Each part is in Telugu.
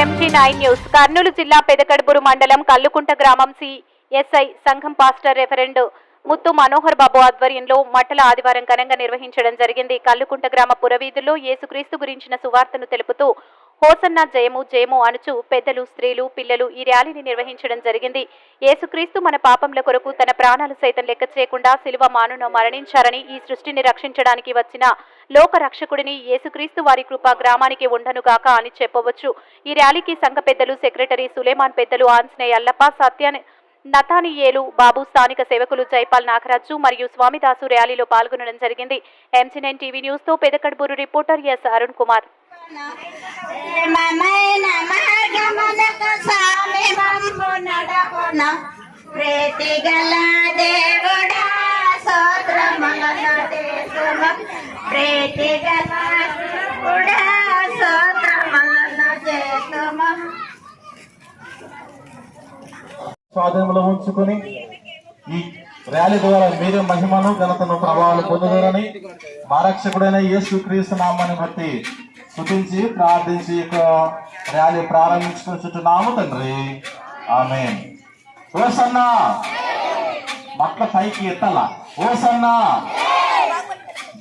MG nine news. కర్నూలు జిల్లా పెదకడుపురు మండలం కల్లుకుంట గ్రామం సి ఎస్ఐ సంఘం పాస్టర్ రెఫరెండ్ ముత్తు మనోహర్ బాబు ఆధ్వర్యంలో మట్టల ఆదివారం ఘనంగా నిర్వహించడం జరిగింది. కల్లుకుంట గ్రామ పురవీధుల్లో యేసుక్రీస్తు గురించిన సువార్తను తెలుపుతూ హోసన్న జయము జయము అనుచు పెద్దలు స్త్రీలు పిల్లలు ఈ ర్యాలీని నిర్వహించడం జరిగింది. యేసుక్రీస్తు మన పాపంల కొరకు తన ప్రాణాలు సైతం లెక్క చేయకుండా శిలువ మానున మరణించారని ఈ సృష్టిని రక్షించడానికి వచ్చిన లోక రక్షకుడిని యేసుక్రీస్తు వారి కృప గ్రామానికి ఉండనుగాక అని చెప్పవచ్చు. ఈ ర్యాలీకి సంఘ పెద్దలు సెక్రటరీ సులేమాన్ పెద్దలు ఆంజనేయ అల్లప్ప సత్యాన్ నతానియేలు బాబు స్థానిక సేవకులు జైపాల్ నాగరాజు మరియు స్వామిదాసు ర్యాలీలో పాల్గొనడం జరిగింది. ఎంసీ నైన్ టీవీ న్యూస్తో పెదకడ్బూరు రిపోర్టర్ ఎస్ అరుణ్ కుమార్. ప్రేమమైన మార్గమునకు స్వామి మమ్ము నడపున ప్రీతి గల దేవుడా ప్రీతి గల దేవుడా స్వాధీనంలో ఉంచుకొని ఈ ర్యాలీ ద్వారా మీరే మహిమను ఘనతను ప్రభావాలు పొందుదరని మా రక్షకుడైన యేసు క్రీస్తు నామాన్ని బట్టి స్థుతించి ప్రార్థించి యొక్క ర్యాలీ ప్రారంభించుకుంటున్నాము తండ్రి. ఆమె ఓసన్నా! మట్ల పైకి ఎత్తాల. సన్నా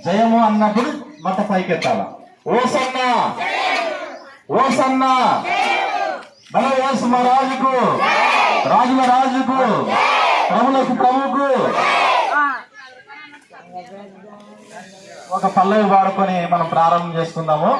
జయము అన్నప్పుడు మట్ల పైకి ఎత్తాల. ఓ ఓసన్నా! మన యేసు మా రాజుకు రాజుల రాజుకు ఒక పల్లవి వాడుకొని మనం ప్రారంభం చేసుకుందాము.